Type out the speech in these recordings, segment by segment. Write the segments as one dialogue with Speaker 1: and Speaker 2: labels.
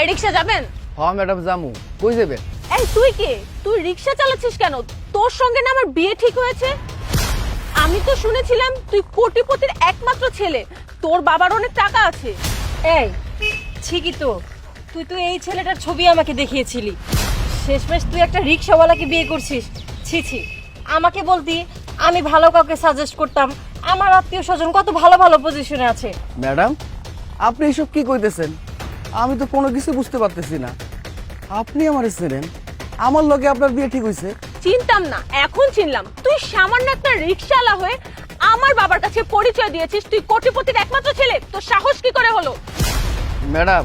Speaker 1: এই রিক্সা যাবেন?
Speaker 2: হ ম্যাডাম জামু কই যাবেন
Speaker 1: এই তুই কে? তুই রিক্সা চালাচ্ছিস কেন? তোর সঙ্গে না আমার বিয়ে ঠিক হয়েছে? আমি তো শুনেছিলাম তুই কোটিপতির একমাত্র ছেলে। তোর বাবার অনেক টাকা আছে।
Speaker 3: এই ঠিকই তো। তুই তো এই ছেলেটার ছবি আমাকে দেখিয়েছিলি। শেষমেশ তুই একটা রিক্সাওয়ালাকে বিয়ে করছিস। ছি ছি। আমাকে বলতি আমি ভালো কাউকে সাজেস্ট করতাম। আমার আত্মীয় স্বজন কত ভালো ভালো পজিশনে আছে।
Speaker 2: ম্যাডাম আপনি এসব কি কইতেছেন? আমি তো কোনো কিছু বুঝতে পারতেছি না। আপনি আমার চেনেন আমার লগে আপনার বিয়ে ঠিক হয়েছে।
Speaker 1: চিনতাম না এখন চিনলাম। তুই সামান্য একটা রিক্সাওয়ালা হয়ে আমার বাবার কাছে পরিচয় দিয়েছিস তুই কোটিপতির একমাত্র ছেলে তো সাহস কি করে হলো?
Speaker 2: ম্যাডাম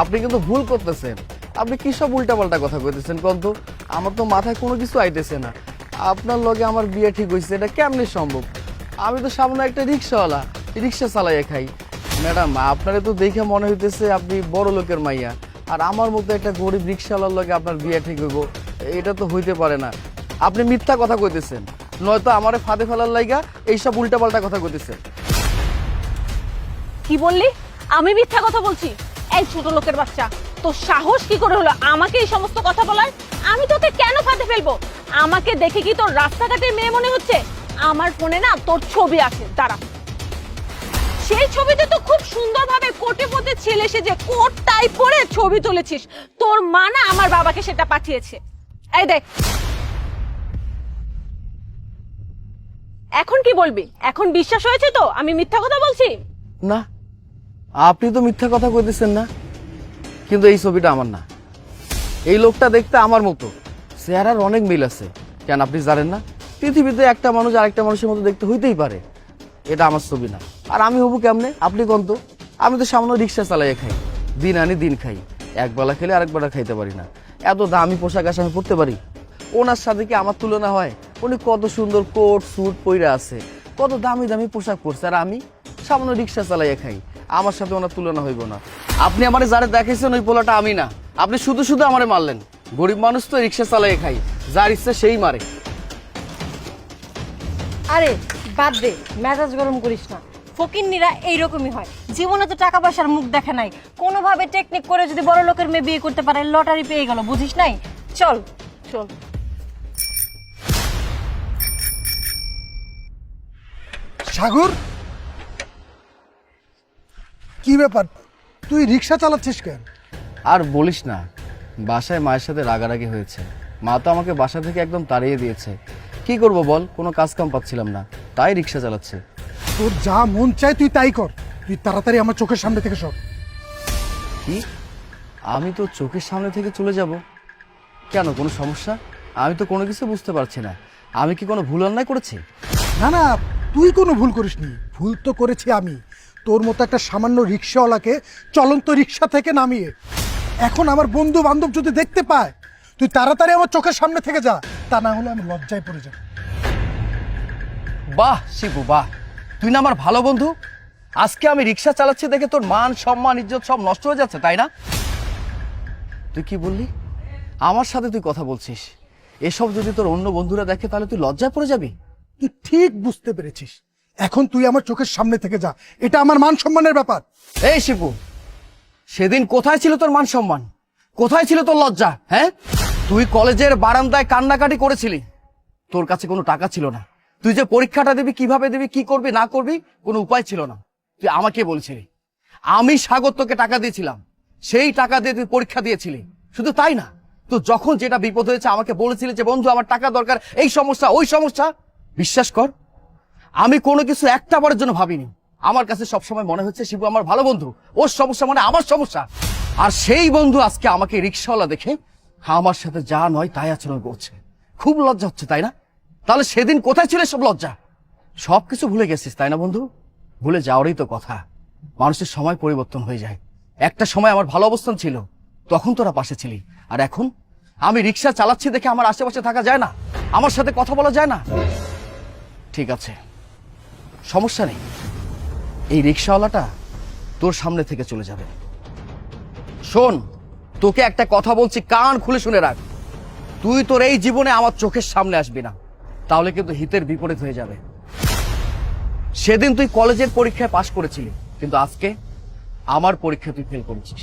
Speaker 2: আপনি কিন্তু ভুল করতেছেন। আপনি কি সব উল্টাপাল্টা কথা কইতেছেন কন্ত? আমার তো মাথায় কোনো কিছু আইতেছে না। আপনার লগে আমার বিয়ে ঠিক হয়েছে এটা কেমনে সম্ভব? আমি তো সামনে একটা রিক্সাওয়ালা রিক্সা চালাইয়া খাই। ম্যাডাম, আপনারে তো দেখে মনে হইতেছে আপনি বড় লোকের মাইয়া। আর আমার মতো একটা গরিব রিক্সাওয়ালার লগে আপনার বিয়ে ঠিক হইব, এটা তো হইতে পারে না। আপনি মিথ্যা কথা কইতেছেন, নয়তো আমারে ফাঁদে ফেলার লাইগা এইসব উল্টাপাল্টা কথা কইতেছেন।
Speaker 1: কি বললি? আমি মিথ্যা কথা বলছি? এই ছোট লোকের বাচ্চা তো সাহস কি করে হলো আমাকে এই সমস্ত কথা বলার? আমি তোকে কেন ফাঁদে ফেলব? আমাকে দেখে কি তোর রাস্তাঘাটের মেয়ে মনে হচ্ছে? আমার ফোনে না তোর ছবি আছে, দাঁড়া। সেই ছবিতে তো খুব সুন্দরভাবে কোটে পোতে ছেলে সেজে কোট টাই পরে ছবি তুলেছিস। তোর মা না আমার বাবাকে সেটা পাঠিয়েছে। এই দেখ। এখন কি বলবি? এখন বিশ্বাস হয়েছে তো? আমি মিথ্যা কথা বলছি?
Speaker 2: না। আপনি তো মিথ্যা কথা কইতেছেন না। কিন্তু এই ছবিটা আমার না। এই লোকটা দেখতে আমার মতো। চেহারার অনেক মিল আছে। কেন আপনি জানেন না? পৃথিবীতে একটা মানুষ আরেকটা মানুষের মতো দেখতে হইতেই পারে। এটা আমার ছবি না। আর আমি হব কেমনে? আপনি কোন তো? আমি তো সামান্য রিক্সা চালাইয়া খাই। দিন আনি দিন খাই। একবেলা খেলে আরেকবেলা খাইতে পারি না। এত দামি পোশাক আশা আমি পরতে পারি? ওনার সাথে কি আমার তুলনা হয়? উনি কত সুন্দর কোট, স্যুট পইরা আছে। কত দামি দামি পোশাক পরছে। আর আমি সামান্য রিক্সা চালাইয়া খাই। আমার সাথে ওনার তুলনা হইব না। আপনি আমার যারে দেখেছেন ওই পোলাটা আমি না। আপনি শুধু শুধু আমারে মারলেন। গরিব মানুষ তো রিক্সা চালাইয়া খাই যার ইচ্ছা সেই মারে।
Speaker 3: আরে বাদ দে মেজাজ গরম করিস না। ফকিন্নিরা এইরকমই হয়। জীবনে তো টাকা পয়সার মুখ দেখে নাই। কোনোভাবে টেকনিক করে যদি বড় লোকের মেয়ে বিয়ে করতে পারে লটারি পেয়ে গেল বুঝিস নাই? চল।
Speaker 1: চল।
Speaker 4: সাগর? কি ব্যাপার? তুই রিক্সা চালাচ্ছিস কেন?
Speaker 2: আর বলিস না বাসায় মায়ের সাথে রাগারাগি হয়েছে। মা তো আমাকে বাসা থেকে একদম তাড়িয়ে দিয়েছে। কি করব বল? কোনো কাজ কাম পাচ্ছিলাম না। তাই রিক্সা চালাচ্ছে।
Speaker 4: তোর যা মন চায় তুই তাই কর। তুই তাড়াতাড়ি আমার চোখের সামনে থেকে সর।
Speaker 2: কি? আমি তো চোখের সামনে থেকে চলে যাব? কেন কোনো সমস্যা? আমি তো কোনো কিছু বুঝতে পারছি না। আমি কি কোনো ভুল অন্যায় করেছি?
Speaker 4: না না তুই কোনো ভুল করিসনি। ভুল তো করেছি আমি। তোর মতো একটা সামান্য রিক্সাওয়ালাকে চলন্ত রিক্সা থেকে নামিয়ে এখন আমার বন্ধু বান্ধব যদি দেখতে পায় তুই তাড়াতাড়ি আমার চোখের সামনে থেকে যা। তা না হলে আমি লজ্জায় পড়ে যাব।
Speaker 2: বাহ শিবু বাহ। তুই না আমার ভালো বন্ধু? আজকে আমি রিক্সা চালাচ্ছি দেখে তোর মান সম্মান ইজ্জত সব নষ্ট হয়ে যাচ্ছে তাই না? তুই কি বললি? আমার সাথে তুই কথা বলছিস। এসব যদি তোর অন্য বন্ধুরা দেখে তাহলে তুই লজ্জায় পড়ে যাবি?
Speaker 4: তুই ঠিক বুঝতে পেরেছিস। এখন তুই আমার চোখের সামনে থেকে যা। এটা আমার মান সম্মানের ব্যাপার।
Speaker 2: এই শিবু সেদিন কোথায় ছিল তোর মান সম্মান? কোথায় ছিল তোর লজ্জা হ্যাঁ? তুই কলেজের বারান্দায় কান্নাকাটি করেছিলি। তোর কাছে কোনো টাকা ছিল না। তুই যে পরীক্ষাটা দিবি, কীভাবে দিবি, কি করবি, না করবি, কোনো উপায় ছিল না। তুই আমাকে বলছিলি। আমি সাগর তোকে টাকা দিয়েছিলাম। সেই টাকা দিয়ে তুই পরীক্ষা দিয়েছিলি। শুধু তাই না, তো যখন যেটা বিপদ হয়েছে, আমাকে বলেছিলি যে, বন্ধু, আমার টাকা দরকার, এই সমস্যা, ওই সমস্যা। বিশ্বাস কর, আমি কোনো কিছু একটা বারের জন্য ভাবিনি। আমার কাছে সবসময় মনে হচ্ছে, শিবু, আমার ভালো বন্ধু। ওর সমস্যা মানে আমার সমস্যা। আর সেই বন্ধু আজকে আমাকে রিক্সাওয়ালা দেখে আমার সাথে যা নয়, তাই আচরণ করছে। খুব লজ্জা হচ্ছে, তাই না? তাহলে সেদিন কোথায় ছিল সব লজ্জা? সব কিছু ভুলে গেছিস, তাই না বন্ধু? ভুলে যাওয়ারই তো কথা। মানুষের সময় পরিবর্তন হয়ে যায়। একটা সময় আমার ভালো অবস্থান ছিল, তখন তোরা পাশে ছিলি। আর এখন? আমি রিক্সা চালাচ্ছি দেখে আমার আশেপাশে থাকা যায় না? আমার সাথে কথা বলা যায় না? ঠিক আছে। সমস্যা নেই। এই রিক্সাওয়ালাটা তোর সামনে থেকে চলে যাবে। শোন, তোকে একটা কথা বলছি, কান খুলে শুনে রাখ। তুই তোর এই জীবনে আমার চোখের সামনে আসবি না। তাহলে কিন্তু হিতের বিপরীত হয়ে যাবে। সেদিন তুই কলেজের পরীক্ষায় পাশ করেছিলি, কিন্তু আজকে আমার পরীক্ষা তুই ফেল করেছিস।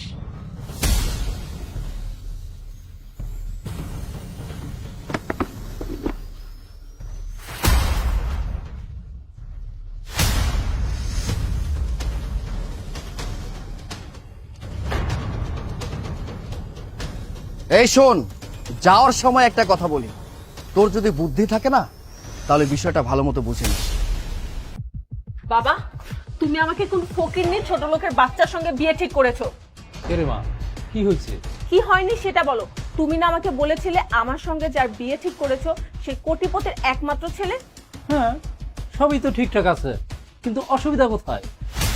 Speaker 2: এই শোন, যাওয়ার সময় একটা কথা বলি। তোর যদি বুদ্ধি থাকে না তাহলে বিষয়টা ভালো মতো বুঝে নিস
Speaker 1: বাবা তুমি আমাকে কোন ফকির নিয়ে ছোট লোকের বাচ্চার সঙ্গে বিয়ে ঠিক করেছ?
Speaker 5: রে মা? কি হয়েছে?
Speaker 1: কি হয়নি সেটা বলো। তুমি না আমাকে বলেছিলে আমার সঙ্গে যার বিয়ে ঠিক করেছ সে কোটিপতির একমাত্র ছেলে?
Speaker 5: হ্যাঁ সবই তো ঠিকঠাক আছে কিন্তু অসুবিধা কোথায়?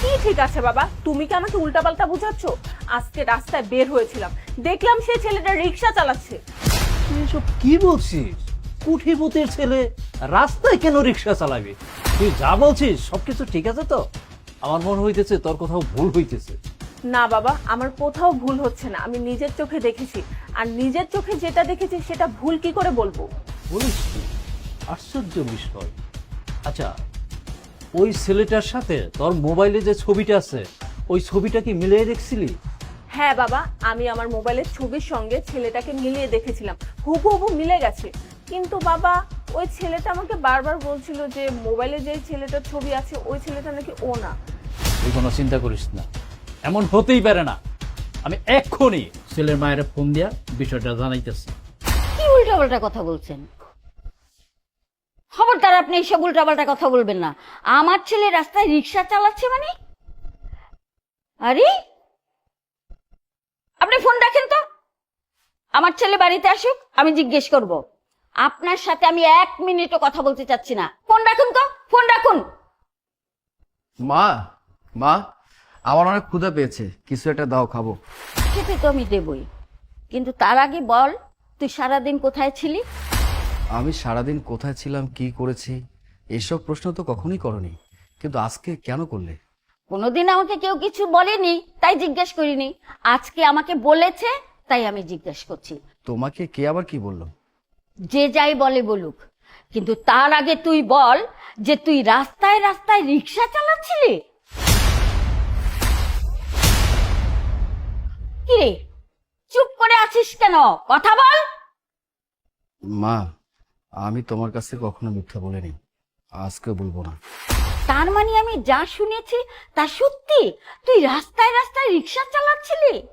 Speaker 1: কি ঠিক আছে বাবা? তুমি কি আমাকে উল্টাপাল্টা বুঝাচ্ছ? আজকে রাস্তায় বের হয়েছিলাম। দেখলাম সেই ছেলেটা রিক্সা চালাচ্ছে।
Speaker 5: তুই এসব কি বলছিস? কুঠিপুতের ছেলে রাস্তায় কেন রিক্সা চালাবে? তুই যা বলছিস সবকিছু ঠিক আছে তো? আমার মনে হইতেছে তোর কোথাও ভুল হইতেছে।
Speaker 1: না বাবা আমার কোথাও ভুল হচ্ছে না। আমি নিজের চোখে দেখেছি। আর নিজের চোখে যেটা দেখেছি সেটা ভুল কি করে বলব?
Speaker 5: বলিস কি? আশ্চর্য বিষয়। আচ্ছা ওই ছেলেটার সাথে তোর মোবাইলে যে ছবিটা আছে ওই ছবিটা কি মিলিয়ে দেখছিলি?
Speaker 1: হ্যাঁ বাবা আমি আমার মোবাইলের ছবির সঙ্গে ছেলেটাকে মিলিয়ে দেখেছিলাম। হুবহু হুবহু মিলে গেছে। কিন্তু বাবা ওই ছেলেটা আমাকে বারবার বলছিল যে মোবাইলে যে ছেলেটার ছবি আছে ওই ছেলেটা নাকি ও না।
Speaker 5: তুই কোনো চিন্তা করিস না। এমন হতেই পারে না। আমি এক্ষুনি ছেলের মায়ের ফোন দিয়া বিষয়টা জানাইতেছি।
Speaker 6: কি উল্টাপাল্টা কথা বলছেন? খবরদার আপনি এইসব উল্টাপাল্টা কথা বলবেন না। আমার ছেলে রাস্তায় রিক্সা চালাচ্ছে মানে? আরে? আপনি ফোন রাখেন তো। আমার ছেলে বাড়িতে আসুক আমি জিজ্ঞেস করব। আপনার সাথে আমি এক মিনিটও কথা বলতে চাচ্ছি না। ফোন রাখুন তো ফোন রাখুন।
Speaker 2: মা মা আমার অনেক ক্ষুধা পেয়েছে। কিছু একটা দাও খাব।
Speaker 6: খেতে তো আমি দেবই। কিন্তু তার আগে বল তুই সারাদিন কোথায় ছিলি?
Speaker 2: আমি সারাদিন কোথায় ছিলাম কি করেছি এসব প্রশ্ন তো কখনোই করনি। কিন্তু আজকে কেন করলে?
Speaker 6: কোনোদিন আমাকে কেউ কিছু বলেনি তাই জিজ্ঞেস করিনি। আজকে আমাকে বলেছে তাই আমি জিজ্ঞেস করছি।
Speaker 2: তোমাকে কে আবার কি বলল?
Speaker 6: যে যাই বলে বলুক। কিন্তু তার আগে তুই বল যে তুই রাস্তায় রাস্তায় রিক্সা চালাচ্ছিলি? কিরে চুপ করে আছিস কেন? কথা বল।
Speaker 2: মা আমি তোমার কাছে কখনো মিথ্যা বলিনি। আজকে বলব না।
Speaker 6: তার মানে আমি যা শুনেছি তা সত্যি? তুই রাস্তায় রাস্তায় রিক্সা চালাচ্ছিলি?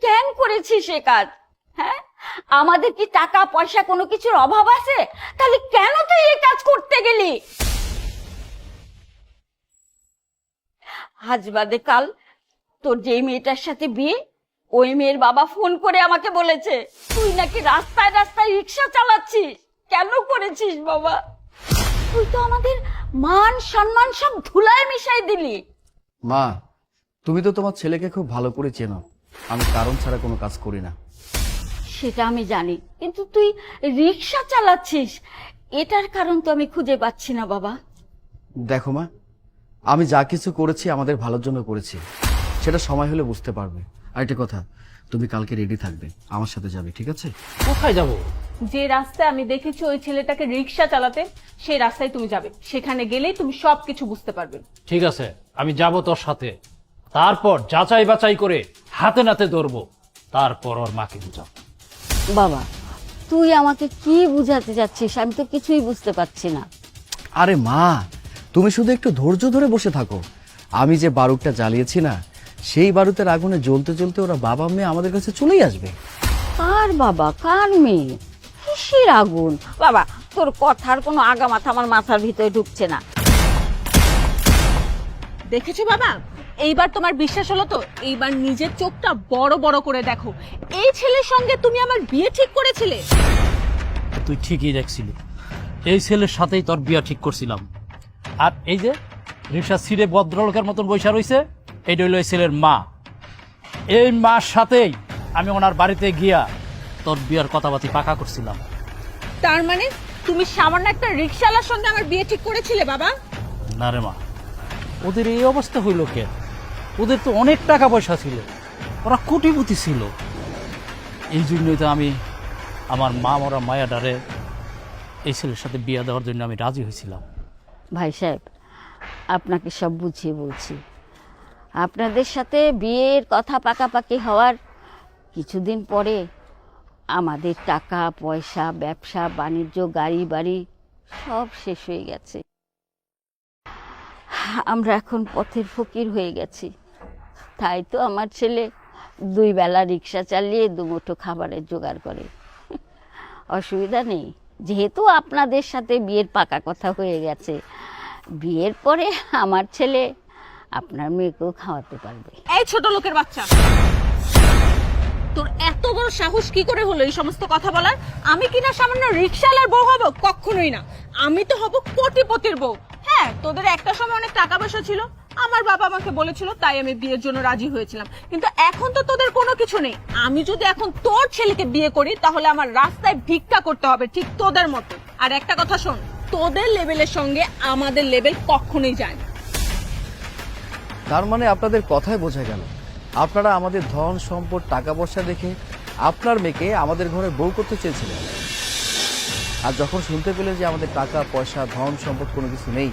Speaker 6: কেন করেছিস সে কাজ? হ্যাঁ? আমাদের কি টাকা, পয়সা কোনো কিছুর অভাব আছে? তাহলে কেন তুই এই কাজ করতে গেলি? আজ বাদে কাল তোর যেই মেয়েটার সাথে বিয়ে, ওই মেয়ের বাবা ফোন করে আমাকে বলেছে, তুই নাকি রাস্তায় রাস্তায় রিক্সা চালাচ্ছিস? কেন করেছিস বাবা? তুই তো আমাদের মান, সম্মান সব ধুলায় মিশাই দিলি।
Speaker 2: মা, তুমি তো তোমার ছেলেকে খুব ভালো করে চেনো। আমি কারণ ছাড়া কোনো কাজ করি না।
Speaker 6: সেটা আমি জানি। কিন্তু তুই রিক্সা চালাচ্ছিস এটার কারণ তো আমি খুঁজে পাচ্ছি না বাবা।
Speaker 2: দেখো মা আমি যা কিছু করেছি আমাদের ভালোর জন্য করেছি সেটা সময় হলে বুঝতে পারবে। আরেকটা কথা তুমি কালকে রেডি থাকবে আমার সাথে যাবে ঠিক আছে?
Speaker 5: কোথায় যাব?
Speaker 1: যে রাস্তায় আমি দেখেছি ওই ছেলেটাকে রিক্সা চালাতে সেই রাস্তায় তুমি যাবে। সেখানে গেলেই তুমি সবকিছু বুঝতে পারবে।
Speaker 5: ঠিক আছে আমি যাব তোর সাথে। তারপর যাচাই বাছাই করে হাতে নাতে ধরবো। তারপর ওর মাকে বুঝাবো
Speaker 6: বাবা তুই আমাকে কি বুঝাতে যাচ্ছিস আমি তো কিছুই বুঝতে পারছি না।
Speaker 2: আরে মা তুমি শুধু একটু ধৈর্য ধরে বসে থাকো। আমি যে বারুদটা জ্বালিয়েছি না সেই বারুদের আগুনে জ্বলতে জ্বলতে ওরা বাবা মেয়ে আমাদের কাছে চলেই আসবে।
Speaker 6: কার বাবা কার মেয়ে? কিসের আগুন? বাবা তোর কথার কোনো আগা মাথা আমার মাথার ভিতরে ঢুকছে না।
Speaker 1: দেখেছ বাবা? এইবার তোমার বিশ্বাস হলো তো? এইবার নিজের চোখটা বড় বড় করে দেখো। এই ছেলের সঙ্গে তুমি আমার বিয়ে ঠিক করেছিলে?
Speaker 5: তুই ঠিকই দেখছিলি। এই ছেলের সাথেই তোর বিয়া ঠিক করছিলাম। আর এই যে রিক্সা সিঁড়ে ভদ্রলোকের মতন বৈশা রয়েছে এইটা হইল এই ছেলের মা। এই মার সাথেই আমি ওনার বাড়িতে গিয়া তোর বিয়ার কথাবার্তি পাকা করছিলাম।
Speaker 1: তার মানে তুমি সামান্য একটা রিক্সাওয়ালার সঙ্গে আমার বিয়ে ঠিক করেছিলে বাবা?
Speaker 5: না রে মা ওদের এই অবস্থা হইল কেন? ওদের তো অনেক টাকা পয়সা ছিল। ওরা কোটিপতি ছিল। এই জন্যই তো আমি আমার মা মরা মায়া ডারে এই ছেলের সাথে বিয়ে দেওয়ার জন্য আমি রাজি হয়েছিলাম।
Speaker 6: ভাই সাহেব, আপনাকে সব বুঝিয়ে বলছি। আপনাদের সাথে বিয়ের কথা পাকাপাকি হওয়ার কিছুদিন পরে আমাদের টাকা, পয়সা, ব্যবসা, বাণিজ্য, গাড়ি বাড়ি সব শেষ হয়ে গেছে। আমরা এখন পথের ফকির হয়ে গেছি। তাই তো আমার ছেলে দুই বেলা রিক্সা চালিয়ে দুমুঠো খাবারের জোগাড় করে। অসুবিধা নেই। যেহেতু আপনাদের সাথে বিয়ের পাকা কথা হয়ে গেছে, বিয়ের পরে আমার ছেলে আপনার মেয়েকেও খাওয়াতে পারবে।
Speaker 1: এই ছোট লোকের বাচ্চা। তোর এত বড় সাহস কি করে হলো এই সমস্ত কথা বলার? আমি কিনা সামান্য রিক্সাওয়ালার বউ হব? কখনোই না। আমি তো হব কোটিপতির বউ। হ্যাঁ তোদের একটা সময় অনেক টাকা পয়সা ছিল। আমার বাবা আমাকে বলেছিল, তাই আমি বিয়ের জন্য রাজি হয়েছিলাম। কিন্তু এখন তো তোদের কোনো কিছু নেই। আমি যদি এখন তোর ছেলেকে বিয়ে করি, তাহলে আমার রাস্তায় ভিক্ষা করতে হবে ঠিক তোদের মতো। আর একটা কথা শোন, তোদের লেভেলের সঙ্গে আমাদের লেভেল কখনোই যায় না।
Speaker 2: তার মানে আপনাদের কথাই বোঝা গেল। আপনারা আমাদের ধন, সম্পদ টাকা পয়সা দেখে আপনার মেয়েকে আমাদের ঘরে বউ করতে চেয়েছিলেন। আর যখন শুনতে পেলেন যে আমাদের টাকা, পয়সা, ধন, সম্পদ কোনো কিছু নেই,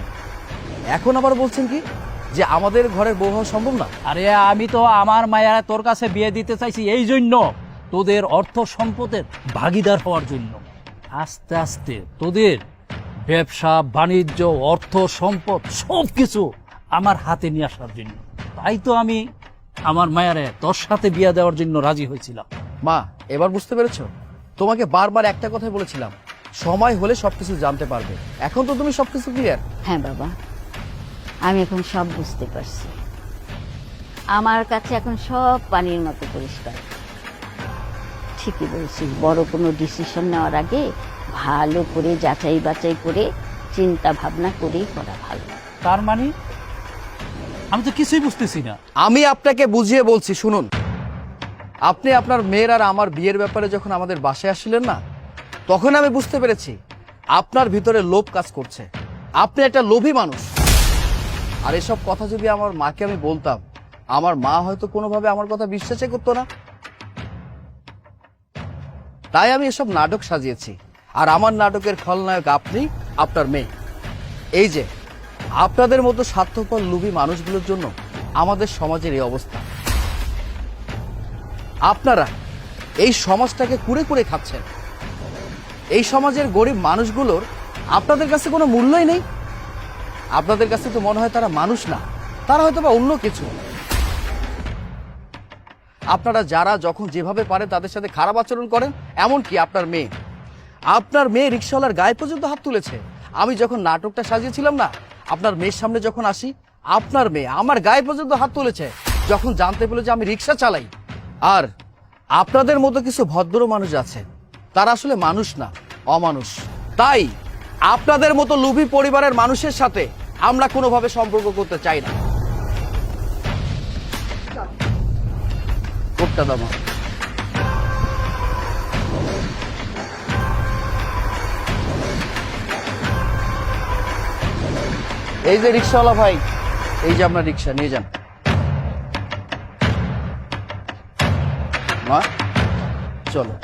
Speaker 2: এখন আবার বলছেন কি? যে আমাদের ঘরে বউ হওয়া সম্ভব না?
Speaker 5: আরে, আমি তো আমার মায়া তোর কাছে বিয়ে দিতে চাইছি এই জন্য। তোদের অর্থ সম্পদের ভাগিদার হওয়ার জন্য। আস্তে আস্তে তোদের ব্যবসা, বাণিজ্য, অর্থ, সম্পদ সব কিছু আমার হাতে নিয়ে আসার জন্য। তাই তো আমি আমার মায়ারে তোর সাথে বিয়ে দেওয়ার জন্য রাজি হয়েছিলাম।
Speaker 2: মা এবার বুঝতে পেরেছ? তোমাকে বারবার একটা কথাই বলেছিলাম। সময় হলে সবকিছু জানতে পারবে। এখন তো তুমি সবকিছু ক্লিয়ার
Speaker 6: হ্যাঁ বাবা। আমি এখন সব বুঝতে পারছি। আমার কাছে এখন সব পানির মতো পরিষ্কার। ঠিকই বলছিস বড় কোনো ডিসিশন নেওয়ার আগে ভালো করে যাচাই বাছাই করে চিন্তা ভাবনা করেই করা ভালো।
Speaker 5: তার মানে আমি তো কিছুই বুঝতেছি না।
Speaker 2: আমি আপনাকে বুঝিয়ে বলছি, শুনুন। আপনি আপনার মেয়ের আর আমার বিয়ের ব্যাপারে যখন আমাদের বাসায় আসলেন না, তখন আমি বুঝতে পেরেছি আপনার ভিতরে লোভ কাজ করছে। আপনি একটা লোভী মানুষ। আর এসব কথা যদি আমার মাকে আমি বলতাম, আমার মা হয়তো কোনোভাবে আমার কথা বিশ্বাসই করতো না। তাই আমি এসব নাটক সাজিয়েছি। আর আমার নাটকের খলনায়ক আপনি, আপনার মেয়ে। এই যে আপনাদের মতো স্বার্থপর লোভী মানুষগুলোর জন্য আমাদের সমাজের এই অবস্থা। আপনারা এই সমাজটাকে কুড়ে কুড়ে খাচ্ছেন। এই সমাজের গরিব মানুষগুলোর আপনাদের কাছে কোনো মূল্যই নেই। আপনাদের কাছে তো মনে হয় তারা মানুষ না, তারা হয়তো বা অন্য কিছু। আপনারা যারা যখন যেভাবে পারে তাদের সাথে খারাপ আচরণ করেন, এমনকি আপনার মেয়ে। আপনার মেয়ে রিক্সাওয়ালার গায়ে পর্যন্ত হাত তুলেছে। আমি যখন নাটকটা সাজিয়েছিলাম না আপনার মেয়ের সামনে যখন আসি, আপনার মেয়ে আমার গায়ে পর্যন্ত হাত তুলেছে। যখন জানতে পেল যে আমি রিক্সা চালাই। আর আপনাদের মতো কিছু ভদ্র মানুষ আছে, তারা আসলে মানুষ না, অমানুষ। তাই আপনাদের মতো লুভি পরিবারের মানুষের সাথে আমরা কোনোভাবে সম্পর্ক করতে চাই না। কোটটা দামা এই যে রিক্সাওয়ালা ভাই এই যে আপনার রিক্সা নিয়ে যান। মা চলো।